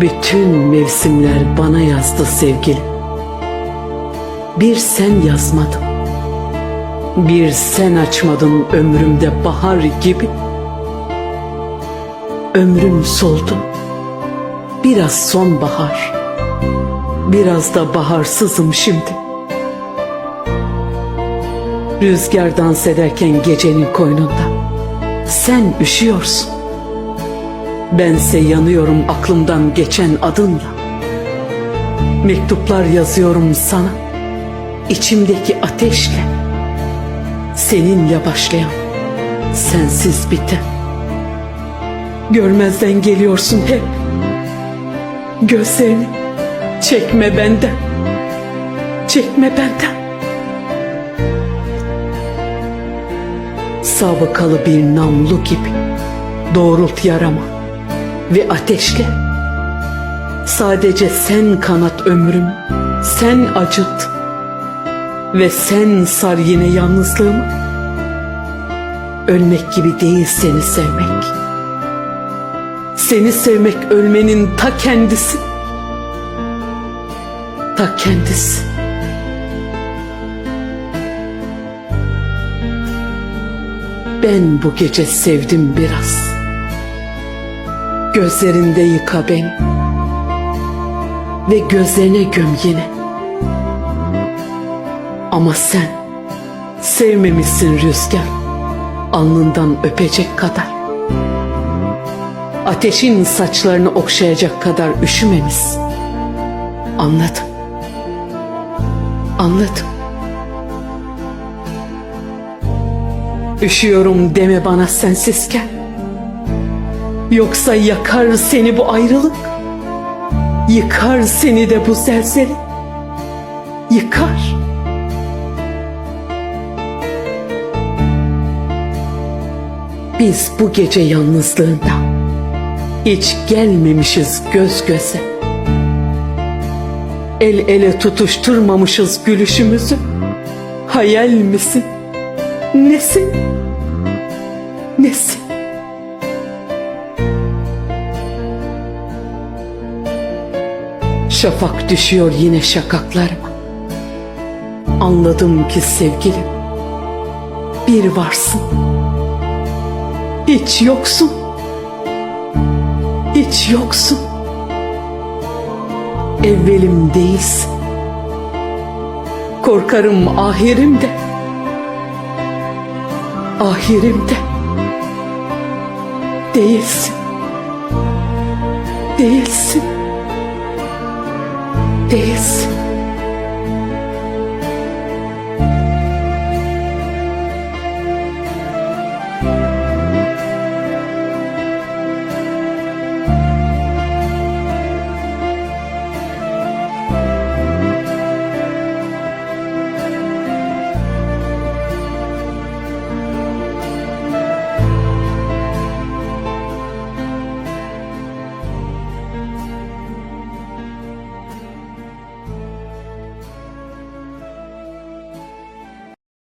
Bütün mevsimler bana yazdı sevgilim. Bir sen yazmadın. Bir sen açmadın ömrümde bahar gibi. Ömrüm soldu. Biraz sonbahar. Biraz da baharsızım şimdi. Rüzgar dans ederken gecenin koynunda. Sen üşüyorsun. Bense yanıyorum aklımdan geçen adınla. Mektuplar yazıyorum sana. içimdeki ateşle. Seninle başlayan, sensiz biten. Görmezden geliyorsun hep. Gözlerini çekme benden. Çekme benden. Sabıkalı bir namlu gibi doğrult yarama ve ateşle. Sadece sen kanat ömrüm, sen acıt ve sen sar yine yalnızlığımı. Ölmek gibi değil seni sevmek. Seni sevmek ölmenin ta kendisi. Ta kendisi. Ben bu gece sevdim biraz. Gözlerinde yıka beni. Ve gözlerine göm yine. Ama sen sevmemişsin rüzgar. Alnından öpecek kadar. Ateşin saçlarını okşayacak kadar üşümemişsin. Anladım. Anladım. Üşüyorum deme bana sensizken. Yoksa yakar seni bu ayrılık. Yıkar seni de bu zelzele. Yıkar. Biz bu gece yalnızlığında hiç gelmemişiz göz göze. El ele tutuşturmamışız gülüşümüzü. Hayal misin? Nesin? Nesin? Şafak düşüyor yine şakaklarıma. Anladım ki sevgilim bir varsın. Hiç yoksun. Hiç yoksun. Evvelim değilsin. Korkarım ahirim de. Ahirim de. Değilsin. Değilsin. Değilsin.